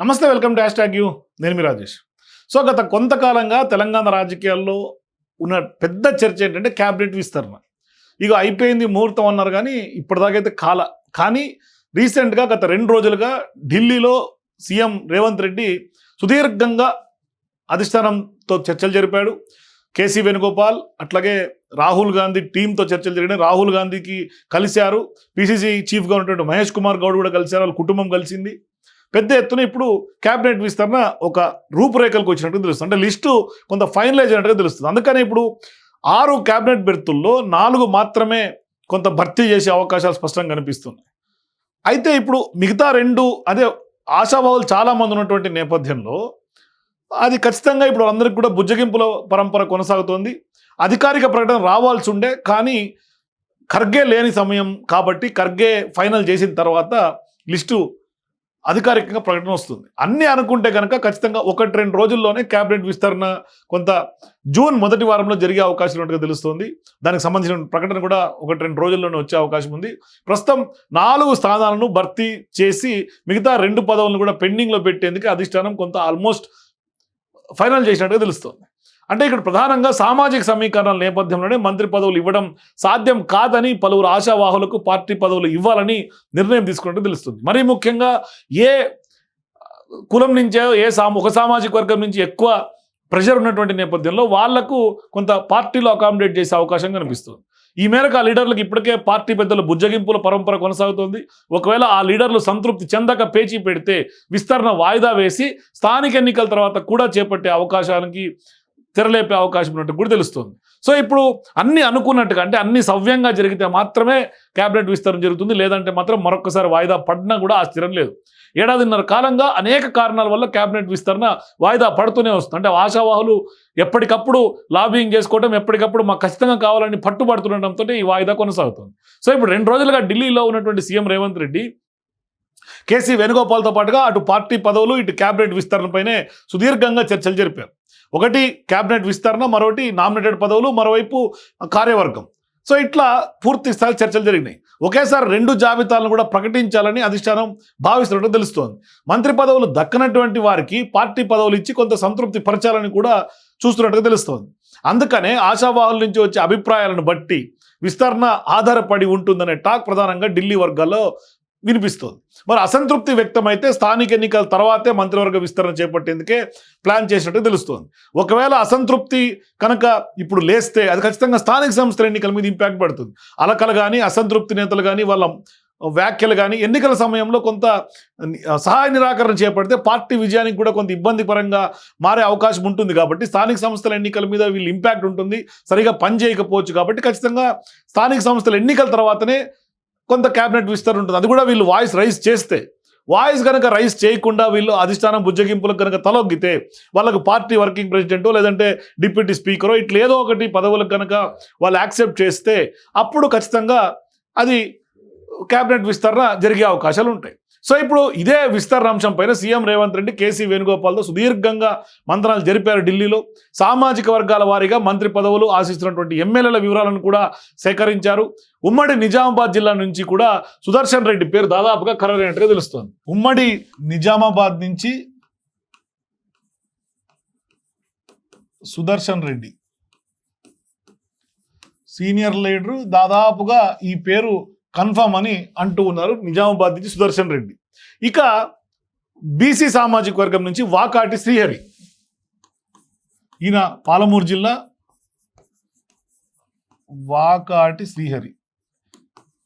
నమస్తే welcome to hash you. నేను మీ Rajesh. So గత కొంతకాలంగా తెలంగాణ రాజకీయాల్లో ఉన్న పెద్ద చర్చ ఏంటంటే క్యాబినెట్ విస్తరణ. ఇక అయిపోయింది ముహూర్తం అన్నారు కానీ ఇప్పటిదాకైతే కాల. కానీ రీసెంట్గా గత రెండు రోజులుగా ఢిల్లీలో సీఎం రేవంత్ రెడ్డి సుదీర్ఘంగా అధిష్టానంతో చర్చలు జరిపాడు. కేసీ వేణుగోపాల్ అట్లాగే రాహుల్ గాంధీ టీంతో చర్చలు జరిగినాయి. రాహుల్ గాంధీకి కలిశారు. పిసిసి చీఫ్గా ఉన్నటువంటి మహేష్ కుమార్ గౌడ్ కూడా కలిశారు. వాళ్ళ కుటుంబం కలిసింది. పెద్ద ఎత్తున ఇప్పుడు క్యాబినెట్ విస్తరణ ఒక రూపురేఖలకు వచ్చినట్టు తెలుస్తుంది. అంటే లిస్టు కొంత ఫైనలైజ్ అయినట్టుగా తెలుస్తుంది. అందుకని ఇప్పుడు ఆరు క్యాబినెట్ బెర్తుల్లో నాలుగు మాత్రమే కొంత భర్తీ చేసే అవకాశాలు స్పష్టంగా కనిపిస్తున్నాయి. అయితే ఇప్పుడు మిగతా రెండు అదే ఆశాభావులు చాలామంది ఉన్నటువంటి నేపథ్యంలో అది ఖచ్చితంగా ఇప్పుడు అందరికి కూడా బుజ్జగింపుల పరంపర కొనసాగుతోంది. అధికారిక ప్రకటన రావాల్సి ఉండే కానీ ఖర్గే లేని సమయం కాబట్టి ఖర్గే ఫైనల్ చేసిన తర్వాత లిస్టు అధికారికంగా ప్రకటన వస్తుంది. అన్నీ అనుకుంటే కనుక ఖచ్చితంగా ఒకటి రెండు రోజుల్లోనే క్యాబినెట్ విస్తరణ కొంత జూన్ మొదటి వారంలో జరిగే అవకాశం ఉన్నట్టుగా తెలుస్తుంది. దానికి సంబంధించిన ప్రకటన కూడా ఒకటి రెండు రోజుల్లోనే వచ్చే అవకాశం ఉంది. ప్రస్తుతం నాలుగు స్థానాలను భర్తీ చేసి మిగతా రెండు పదవులను కూడా పెండింగ్లో పెట్టేందుకు అధిష్టానం కొంత ఆల్మోస్ట్ ఫైనల్ చేసినట్టుగా తెలుస్తుంది. అంటే ఇక్కడ ప్రధానంగా సామాజిక సమీకరణల నేపథ్యంలోనే మంత్రి పదవులు ఇవ్వడం సాధ్యం కాదని పలువురు ఆశావాహులకు పార్టీ పదవులు ఇవ్వాలని నిర్ణయం తీసుకున్నట్టు తెలుస్తుంది. మరీ ముఖ్యంగా ఏ కులం నుంచే ఏ సా ఒక సామాజిక వర్గం నుంచి ఎక్కువ ప్రెషర్ ఉన్నటువంటి నేపథ్యంలో వాళ్ళకు కొంత పార్టీలో అకామిడేట్ చేసే అవకాశం కనిపిస్తుంది. ఈ మేరకు ఆ లీడర్లకు ఇప్పటికే పార్టీ పెద్దలు బుజ్జగింపుల పరంపర కొనసాగుతోంది. ఒకవేళ ఆ లీడర్లు సంతృప్తి చెందక పేచీ పెడితే విస్తరణ వాయిదా వేసి స్థానిక ఎన్నికల తర్వాత కూడా చేపట్టే అవకాశానికి తెరలేపే అవకాశం ఉన్నట్టు కూడా తెలుస్తుంది. సో ఇప్పుడు అన్ని అనుకున్నట్టుగా అంటే అన్ని సవ్యంగా జరిగితే మాత్రమే క్యాబినెట్ విస్తరణ జరుగుతుంది. లేదంటే మాత్రం మరొకసారి వాయిదా పడినా కూడా ఆ స్థిరం లేదు. ఏడాదిన్నర కాలంగా అనేక కారణాల వల్ల క్యాబినెట్ విస్తరణ వాయిదా పడుతూనే వస్తుంది. అంటే ఆశావాహులు ఎప్పటికప్పుడు లాబింగ్ చేసుకోవడం ఎప్పటికప్పుడు మాకు ఖచ్చితంగా కావాలని పట్టుబడుతుండటంతో ఈ వాయిదా కొనసాగుతుంది. సో ఇప్పుడు రెండు రోజులుగా ఢిల్లీలో ఉన్నటువంటి CM Revanth Reddy K C వేణుగోపాల్తో పాటుగా అటు పార్టీ పదవులు ఇటు క్యాబినెట్ విస్తరణపైనే సుదీర్ఘంగా చర్చలు జరిపారు. ఒకటి క్యాబినెట్ విస్తరణ మరొకటి నామినేటెడ్ పదవులు మరోవైపు కార్యవర్గం. సో ఇట్లా పూర్తి స్థాయి చర్చలు జరిగినాయి. ఒకేసారి రెండు జాబితాలను కూడా ప్రకటించాలని అధిష్టానం భావిస్తున్నట్టు తెలుస్తోంది. మంత్రి పదవులు దక్కనటువంటి వారికి పార్టీ పదవులు ఇచ్చి కొంత సంతృప్తి పరచాలని కూడా చూస్తున్నట్టుగా తెలుస్తోంది. అందుకనే ఆశావాహుల నుంచి వచ్చే అభిప్రాయాలను బట్టి విస్తరణ ఆధారపడి ఉంటుందనే టాక్ ప్రధానంగా ఢిల్లీ వర్గాల్లో వినిపిస్తోంది. మరి అసంతృప్తి వ్యక్తమైతే స్థానిక ఎన్నికల తర్వాతే మంత్రివర్గ విస్తరణ చేపట్టేందుకే ప్లాన్ చేసినట్టు తెలుస్తోంది. ఒకవేళ అసంతృప్తి కనుక ఇప్పుడు లేస్తే అది ఖచ్చితంగా స్థానిక సంస్థల ఎన్నికల మీద ఇంపాక్ట్ పడుతుంది. అలకలు కానీ అసంతృప్తి నేతలు కానీ వాళ్ళ వ్యాఖ్యలు కానీ ఎన్నికల సమయంలో కొంత సహాయ నిరాకరణ చేపడితే పార్టీ విజయానికి కూడా కొంత ఇబ్బందికరంగా మారే అవకాశం ఉంటుంది కాబట్టి స్థానిక సంస్థల ఎన్నికల మీద వీళ్ళు ఇంపాక్ట్ ఉంటుంది. సరిగా పని చేయకపోవచ్చు కాబట్టి ఖచ్చితంగా స్థానిక సంస్థల ఎన్నికల తర్వాతనే కొంత క్యాబినెట్ విస్తరణ ఉంటుంది. అది కూడా వీళ్ళు వాయిస్ రైజ్ చేస్తే. వాయిస్ కనుక రైజ్ చేయకుండా వీళ్ళు అధిష్టానం బుజ్జగింపులకు కనుక తలొగ్గితే వాళ్ళకు పార్టీ వర్కింగ్ ప్రెసిడెంటో లేదంటే డిప్యూటీ స్పీకరో ఇట్లా ఏదో ఒకటి పదవులకు కనుక వాళ్ళు యాక్సెప్ట్ చేస్తే అప్పుడు ఖచ్చితంగా అది క్యాబినెట్ విస్తరణ జరిగే అవకాశాలు ఉంటాయి. సో ఇప్పుడు ఇదే విస్తరణాంశం పైన CM Revanth Reddy K C వేణుగోపాల్తో సుదీర్ఘంగా మంత్రాలు జరిపారు ఢిల్లీలో. సామాజిక వర్గాల వారీగా మంత్రి పదవులు ఆశిస్తున్నటువంటి ఎమ్మెల్యేల వివరాలను కూడా సేకరించారు. ఉమ్మడి నిజామాబాద్ జిల్లా నుంచి కూడా సుదర్శన్ రెడ్డి పేరు దాదాపుగా ఖరారైనట్టుగా తెలుస్తుంది. ఉమ్మడి నిజామాబాద్ నుంచి సుదర్శన్ రెడ్డి. సీనియర్ లీడరు దాదాపుగా ఈ పేరు కన్ఫర్మ్ అని అంటూ ఉన్నారు. నిజామాబాద్ నుంచి సుదర్శన్ రెడ్డి. ఇక బీసీ సామాజిక వర్గం నుంచి వాకాటి శ్రీహరి. ఈయన పాలమూరు జిల్లా వాకాటి శ్రీహరి.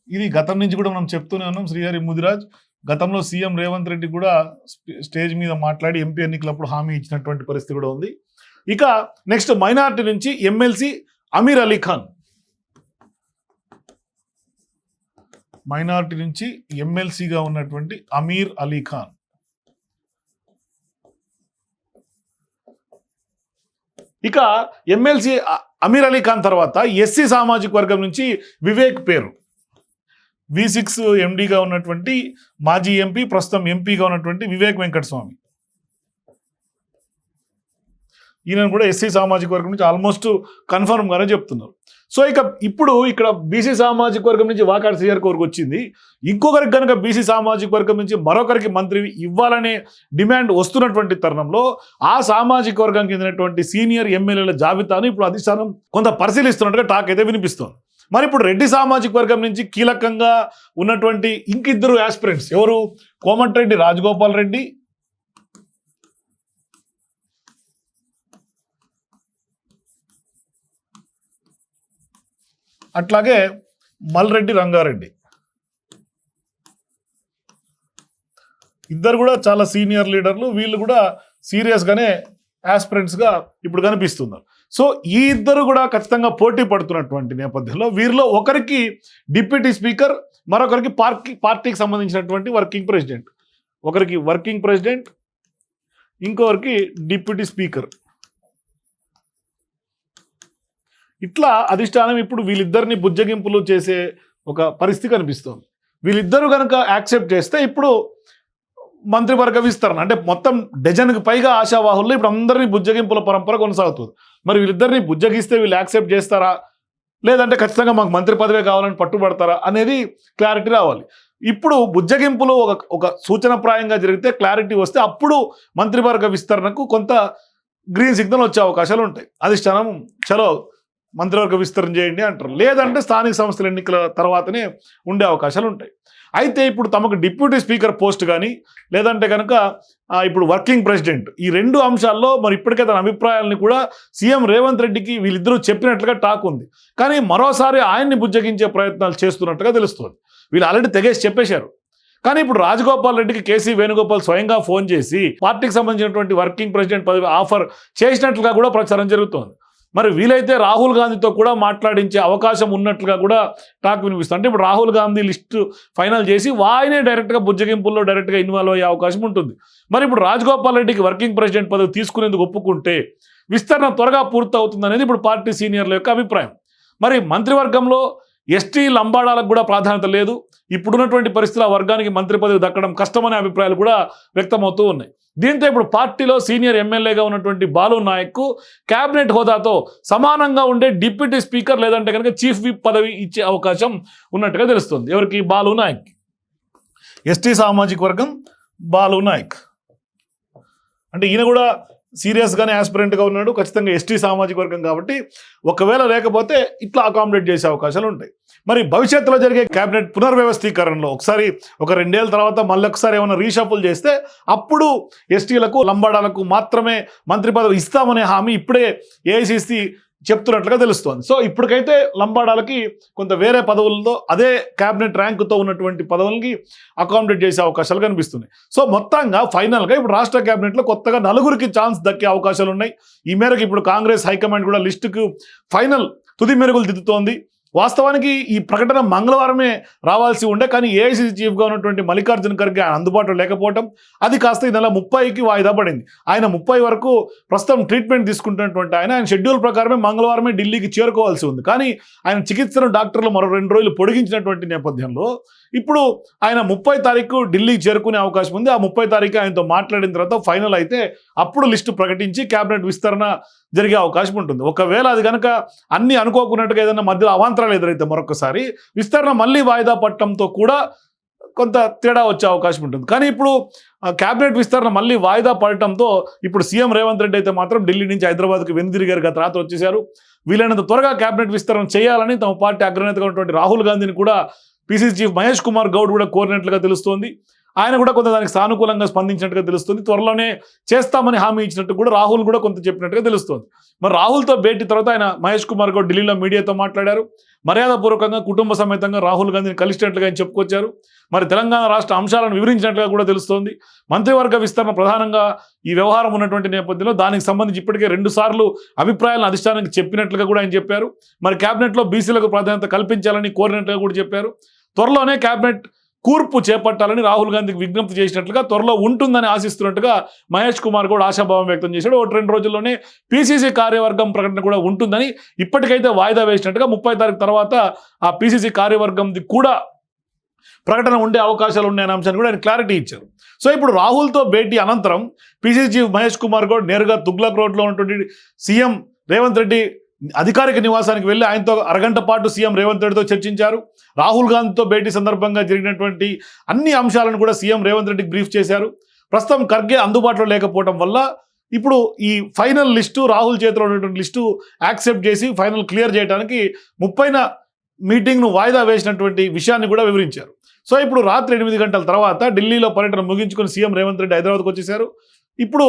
ఇది గతం నుంచి కూడా మనం చెప్తూనే ఉన్నాం శ్రీహరి ముదిరాజ్. గతంలో సీఎం రేవంత్ రెడ్డి కూడా స్టేజ్ మీద మాట్లాడి ఎంపీ ఎన్నికలప్పుడు హామీ ఇచ్చినటువంటి పరిస్థితి కూడా ఉంది. ఇక నెక్స్ట్ మైనార్టీ నుంచి ఎమ్మెల్సీ అమీర్ అలీ ఖాన్. మైనార్టీ నుంచి ఎమ్మెల్సీగా ఉన్నటువంటి అమీర్ అలీ ఖాన్. ఇక ఎమ్మెల్సీ అమీర్ అలీ ఖాన్ తర్వాత ఎస్సీ సామాజిక వర్గం నుంచి వివేక్ పేరు. వి సిక్స్ ఎండీగా ఉన్నటువంటి మాజీ ఎంపీ ప్రస్తుతం ఎంపీగా ఉన్నటువంటి వివేక్ వెంకటస్వామి. ఈయనను కూడా ఎస్సీ సామాజిక వర్గం నుంచి ఆల్మోస్ట్ కన్ఫర్మ్గానే చెప్తున్నారు. సో ఇక ఇప్పుడు ఇక్కడ బీసీ సామాజిక వర్గం నుంచి వాకాడు శ్రీహర్ వరకు వచ్చింది. ఇంకొకరికి కనుక బీసీ సామాజిక వర్గం నుంచి మరొకరికి మంత్రి ఇవ్వాలనే డిమాండ్ వస్తున్నటువంటి తరుణంలో ఆ సామాజిక వర్గం చెందినటువంటి సీనియర్ ఎమ్మెల్యేల జాబితాను ఇప్పుడు అధిష్టానం కొంత పరిశీలిస్తున్నట్టుగా టాక్ అయితే వినిపిస్తోంది. మరి ఇప్పుడు రెడ్డి సామాజిక వర్గం నుంచి కీలకంగా ఉన్నటువంటి ఇంకిద్దరు యాస్పిరెంట్స్ ఎవరు? కోమటిరెడ్డి రాజగోపాల్ రెడ్డి అట్లాగే మల్రెడ్డి రంగారెడ్డి. ఇద్దరు కూడా చాలా సీనియర్ లీడర్లు వీళ్ళు కూడా సీరియస్గానే ఆస్పిరెంట్స్గా ఇప్పుడు కనిపిస్తున్నారు. సో ఈ ఇద్దరు కూడా ఖచ్చితంగా పోటీ పడుతున్నటువంటి నేపథ్యంలో వీరిలో ఒకరికి డిప్యూటీ స్పీకర్ మరొకరికి పార్టీ పార్టీకి సంబంధించినటువంటి వర్కింగ్ ప్రెసిడెంట్. ఒకరికి వర్కింగ్ ప్రెసిడెంట్ ఇంకొకరికి డిప్యూటీ స్పీకర్. ఇట్లా అధిష్టానం ఇప్పుడు వీళ్ళిద్దరిని బుజ్జగింపులు చేసే ఒక పరిస్థితి కనిపిస్తోంది. వీళ్ళిద్దరూ కనుక యాక్సెప్ట్ చేస్తే ఇప్పుడు మంత్రివర్గ విస్తరణ అంటే మొత్తం డజన్కి పైగా ఆశావాహుల్లో ఇప్పుడు అందరినీ బుజ్జగింపుల పరంపర కొనసాగుతుంది. మరి వీళ్ళిద్దరిని బుజ్జగిస్తే వీళ్ళు యాక్సెప్ట్ చేస్తారా? లేదంటే ఖచ్చితంగా మాకు మంత్రి పదవే కావాలని పట్టుబడతారా అనేది క్లారిటీ రావాలి. ఇప్పుడు బుజ్జగింపులు ఒక ఒక సూచనప్రాయంగా జరిగితే క్లారిటీ వస్తే అప్పుడు మంత్రివర్గ విస్తరణకు కొంత గ్రీన్ సిగ్నల్ వచ్చే అవకాశాలు ఉంటాయి. అధిష్టానం చలో మంత్రివర్గ విస్తరణ చేయండి అంటారు. లేదంటే స్థానిక సంస్థల ఎన్నికల తర్వాతనే ఉండే అవకాశాలు ఉంటాయి. అయితే ఇప్పుడు తమకు డిప్యూటీ స్పీకర్ పోస్ట్ కానీ లేదంటే కనుక ఇప్పుడు వర్కింగ్ ప్రెసిడెంట్ ఈ రెండు అంశాల్లో మరి ఇప్పటికే తన అభిప్రాయాలని కూడా సీఎం రేవంత్ రెడ్డికి వీళ్ళిద్దరూ చెప్పినట్లుగా టాక్ ఉంది. కానీ మరోసారి ఆయన్ని బుజ్జగించే ప్రయత్నాలు చేస్తున్నట్టుగా తెలుస్తుంది. వీళ్ళు ఆల్రెడీ తెగేసి చెప్పేశారు. కానీ ఇప్పుడు రాజగోపాల్ రెడ్డికి కేసీ వేణుగోపాల్ స్వయంగా ఫోన్ చేసి పార్టీకి సంబంధించినటువంటి వర్కింగ్ ప్రెసిడెంట్ పదవి ఆఫర్ చేసినట్లుగా కూడా ప్రచారం జరుగుతోంది. మరి వీలైతే రాహుల్ గాంధీతో కూడా మాట్లాడించే అవకాశం ఉన్నట్లుగా కూడా టాక్ వినిపిస్తుంది. అంటే ఇప్పుడు రాహుల్ గాంధీ లిస్టు ఫైనల్ చేసి వాయనే డైరెక్ట్గా బుజ్జగింపుల్లో డైరెక్ట్గా ఇన్వాల్వ్ అయ్యే అవకాశం ఉంటుంది. మరి ఇప్పుడు రాజగోపాల్ రెడ్డికి వర్కింగ్ ప్రెసిడెంట్ పదవి తీసుకునేందుకు ఒప్పుకుంటే విస్తరణ త్వరగా పూర్తవుతుంది అనేది ఇప్పుడు పార్టీ సీనియర్ల యొక్క అభిప్రాయం. మరి మంత్రివర్గంలో ఎస్టీ లంబాడాలకు కూడా ప్రాధాన్యత లేదు. ఇప్పుడున్నటువంటి పరిస్థితుల వర్గానికి మంత్రి పదవి దక్కడం కష్టమనే అభిప్రాయాలు కూడా వ్యక్తమవుతూ ఉన్నాయి. దీంతో ఇప్పుడు పార్టీలో సీనియర్ ఎమ్మెల్యేగా ఉన్నటువంటి బాలు నాయక్ క్యాబినెట్ హోదాతో సమానంగా ఉండే డిప్యూటీ స్పీకర్ లేదంటే కనుక చీఫ్ విప్ పదవి ఇచ్చే అవకాశం ఉన్నట్టుగా తెలుస్తుంది. ఎవరికి? బాలు నాయక్. ఎస్టీ సామాజిక వర్గం బాలు నాయక్. అంటే ఈయన కూడా సీరియస్గానే యాస్పిరెంట్గా ఉన్నాడు ఖచ్చితంగా ఎస్టీ సామాజిక వర్గం కాబట్టి ఒకవేళ లేకపోతే ఇట్లా అకామిడేట్ చేసే అవకాశాలు ఉంటాయి. మరి భవిష్యత్తులో జరిగే కేబినెట్ పునర్వ్యవస్థీకరణలో ఒకసారి ఒక రెండేళ్ళ తర్వాత మళ్ళీ ఒకసారి ఏమైనా రీషఫుల్ చేస్తే అప్పుడు ఎస్టీలకు లంబాడాలకు మాత్రమే మంత్రి పదవి ఇస్తామనే హామీ ఇప్పుడే ఏఐసిసి చెప్తున్నట్లుగా తెలుస్తోంది. సో ఇప్పటికైతే లంబాడాలకి కొంత వేరే పదవులతో అదే క్యాబినెట్ ర్యాంకుతో ఉన్నటువంటి పదవులకి అకామిడేట్ చేసే అవకాశాలు కనిపిస్తున్నాయి. సో మొత్తంగా ఫైనల్గా ఇప్పుడు రాష్ట్ర క్యాబినెట్లో కొత్తగా నలుగురికి ఛాన్స్ దక్కే అవకాశాలు ఉన్నాయి ఈ మేరకు ఇప్పుడు కాంగ్రెస్ హైకమాండ్ కూడా లిస్టుకు ఫైనల్ తుది మెరుగులు దిద్దుతోంది. వాస్తవానికి ఈ ప్రకటన మంగళవారమే రావాల్సి ఉండే కానీ ఏఐసీసీ చీఫ్గా ఉన్నటువంటి మల్లికార్జున ఖర్గే ఆయన అందుబాటులో లేకపోవడం అది కాస్త ఈ నెల ముప్పైకి వాయిదా పడింది. ఆయన ముప్పై వరకు ప్రస్తుతం ట్రీట్మెంట్ తీసుకుంటున్నటువంటి ఆయన ఆయన షెడ్యూల్ ప్రకారమే మంగళవారమే ఢిల్లీకి చేరుకోవాల్సి ఉంది. కానీ ఆయన చికిత్సను డాక్టర్లు మరో రెండు రోజులు పొడిగించినటువంటి నేపథ్యంలో ఇప్పుడు ఆయన ముప్పై తారీఖు ఢిల్లీకి చేరుకునే అవకాశం ఉంది. ఆ ముప్పై తారీఖు ఆయనతో మాట్లాడిన తర్వాత ఫైనల్ అయితే అప్పుడు లిస్టు ప్రకటించి కేబినెట్ విస్తరణ జరిగే అవకాశం ఉంటుంది. ఒకవేళ అది కనుక అన్ని అనుకోకున్నట్టుగా ఏదైనా మధ్యలో అవాంతరాలు ఎదురైతే మరొకసారి విస్తరణ మళ్ళీ వాయిదా పట్టడంతో కూడా కొంత తేడా వచ్చే అవకాశం ఉంటుంది. కానీ ఇప్పుడు క్యాబినెట్ కేబినెట్ విస్తరణ మళ్ళీ వాయిదా పడటంతో ఇప్పుడు సీఎం రేవంత్ రెడ్డి అయితే మాత్రం ఢిల్లీ నుంచి హైదరాబాద్కి వెనుదిరిగారు. గత రాత్రి వచ్చేశారు. వీలైనంత త్వరగా కేబినెట్ విస్తరణ చేయాలని తమ పార్టీ అగ్రనేతగా ఉన్నటువంటి రాహుల్ గాంధీని కూడా పీసీసీ చీఫ్ మహేష్ కుమార్ గౌడ్ కూడా కోరినట్లుగా తెలుస్తోంది. ఆయన కూడా కొంత దానికి సానుకూలంగా స్పందించినట్టుగా తెలుస్తుంది. త్వరలోనే చేస్తామని హామీ ఇచ్చినట్టు కూడా రాహుల్ కూడా కొంత చెప్పినట్టుగా తెలుస్తుంది. మరి రాహుల్తో భేటీ తర్వాత ఆయన మహేష్ కుమార్ గౌడ్ ఢిల్లీలో మీడియాతో మాట్లాడారు. మర్యాదపూర్వకంగా కుటుంబ సమేతంగా రాహుల్ గాంధీని కలిసినట్లుగా ఆయన చెప్పుకొచ్చారు. మరి తెలంగాణ రాష్ట్ర అంశాలను వివరించినట్లుగా కూడా తెలుస్తోంది. మంత్రివర్గ విస్తరణ ప్రధానంగా ఈ వ్యవహారం ఉన్నటువంటి నేపథ్యంలో దానికి సంబంధించి ఇప్పటికే రెండు సార్లు అభిప్రాయాలను అధిష్టానానికి చెప్పినట్లుగా కూడా ఆయన చెప్పారు. మరి కేబినెట్లో బీసీలకు ప్రాధాన్యత కల్పించాలని కోరినట్లుగా కూడా చెప్పారు. త్వరలోనే కేబినెట్ కూర్పు చేపట్టాలని రాహుల్ గాంధీకి విజ్ఞప్తి చేసినట్లుగా త్వరలో ఉంటుందని ఆశిస్తున్నట్టుగా మహేష్ కుమార్ కూడా ఆశాభావం వ్యక్తం చేశాడు. ఒకటి రెండు రోజుల్లోనే పీసీసీ కార్యవర్గం ప్రకటన కూడా ఉంటుందని ఇప్పటికైతే వాయిదా వేసినట్టుగా ముప్పై తారీఖు తర్వాత ఆ పీసీసీ కార్యవర్గంది కూడా ప్రకటన ఉండే అవకాశాలు ఉన్నాయనే అంశాన్ని కూడా ఆయన క్లారిటీ ఇచ్చారు. సో ఇప్పుడు రాహుల్తో భేటీ అనంతరం పీసీసీ చీఫ్ మహేష్ కుమార్ గౌడ్ నేరుగా తుగ్లక్ రోడ్లో ఉన్నటువంటి సీఎం రేవంత్ రెడ్డి అధికారిక నివాసానికి వెళ్ళి ఆయనతో అరగంట పాటు సీఎం రేవంత్ రెడ్డితో చర్చించారు. రాహుల్ గాంధీతో భేటీ సందర్భంగా జరిగినటువంటి అన్ని అంశాలను కూడా సీఎం రేవంత్ రెడ్డికి బ్రీఫ్ చేశారు. ప్రస్తుతం ఖర్గే అందుబాటులో లేకపోవడం వల్ల ఇప్పుడు ఈ ఫైనల్ లిస్టు రాహుల్ చేతిలో ఉన్నటువంటి లిస్టు యాక్సెప్ట్ చేసి ఫైనల్ క్లియర్ చేయడానికి ముప్పైన మీటింగ్ను వాయిదా వేసినటువంటి విషయాన్ని కూడా వివరించారు. సో ఇప్పుడు రాత్రి ఎనిమిది గంటల తర్వాత ఢిల్లీలో పర్యటన ముగించుకుని సీఎం రేవంత్ రెడ్డి హైదరాబాద్కు వచ్చేసారు ఇప్పుడు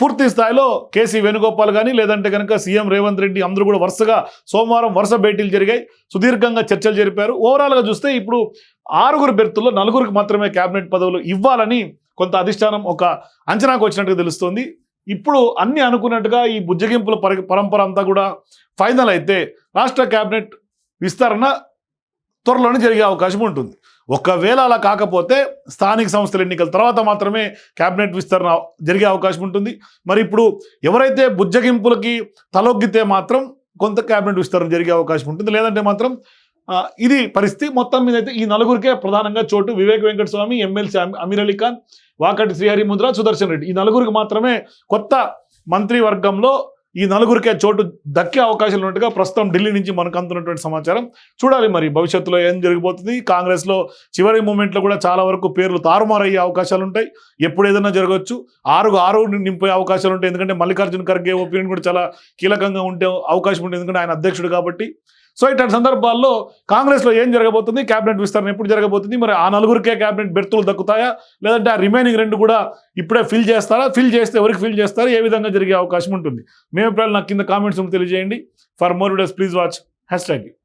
పూర్తి స్థాయిలో కేసీ వేణుగోపాల్ కానీ లేదంటే కనుక సీఎం రేవంత్ రెడ్డి అందరూ కూడా వరుసగా సోమవారం వరుస భేటీలు జరిగాయి. సుదీర్ఘంగా చర్చలు జరిపారు. ఓవరాల్గా చూస్తే ఇప్పుడు ఆరుగురు బెర్తుల్లో నలుగురికి మాత్రమే కేబినెట్ పదవులు ఇవ్వాలని కొంత అధిష్టానం ఒక అంచనాకు వచ్చినట్టుగా తెలుస్తుంది. ఇప్పుడు అన్ని అనుకున్నట్టుగా ఈ బుజ్జగింపుల పరి పరంపర అంతా కూడా ఫైనల్ అయితే రాష్ట్ర కేబినెట్ విస్తరణ త్వరలోనే జరిగే అవకాశం ఉంటుంది. ఒకవేళ అలా కాకపోతే స్థానిక సంస్థల ఎన్నికల తర్వాత మాత్రమే క్యాబినెట్ విస్తరణ జరిగే అవకాశం ఉంటుంది. మరి ఇప్పుడు ఎవరైతే బుజ్జగింపులకి తలొగ్గితే మాత్రం కొంత క్యాబినెట్ విస్తరణ జరిగే అవకాశం ఉంటుంది. లేదంటే మాత్రం ఇది పరిస్థితి. మొత్తం మీద అయితే ఈ నలుగురికే ప్రధానంగా చోటు వివేక్ వెంకటస్వామి ఎమ్మెల్సీ అమీ- అమీర్ అలీ ఖాన్ వాకటి శ్రీహరి ముద్ర సుదర్శన్ రెడ్డి. ఈ నలుగురికి మాత్రమే కొత్త మంత్రివర్గంలో ఈ నలుగురికే చోటు దక్కే అవకాశాలు ఉన్నట్టుగా ప్రస్తుతం ఢిల్లీ నుంచి మనకు అందుతున్నటువంటి సమాచారం. చూడాలి మరి భవిష్యత్తులో ఏం జరిగిపోతుంది కాంగ్రెస్లో చివరి మూమెంట్లో కూడా చాలా వరకు పేర్లు తారుమారయ్యే అవకాశాలు ఉంటాయి. ఎప్పుడు ఏదైనా జరగవచ్చు. ఆరు ఆరు నింపే అవకాశాలు ఉంటాయి. ఎందుకంటే మల్లికార్జున ఖర్గే ఒపీనియన్ కూడా చాలా కీలకంగా ఉంటే అవకాశం ఉంటుంది. ఎందుకంటే ఆయన అధ్యక్షుడు కాబట్టి సో ఇట్లాంటి సందర్భాల్లో కాంగ్రెస్లో ఏం జరగబోతుంది? క్యాబినెట్ విస్తరణ ఎప్పుడు జరగబోతుంది? మరి ఆ నలుగురికే క్యాబినెట్ బెర్తులు దక్కుతాయా? లేదంటే ఆ రిమైనింగ్ రెండు కూడా ఇప్పుడే ఫిల్ చేస్తారా? ఫిల్ చేస్తే ఎవరికి ఫిల్ చేస్తారా? ఏ విధంగా జరిగే అవకాశం ఉంటుంది? మీ అభిప్రాయాలు నాకు కింద కామెంట్స్ తెలియజేయండి. For more videos please watch. Hash tag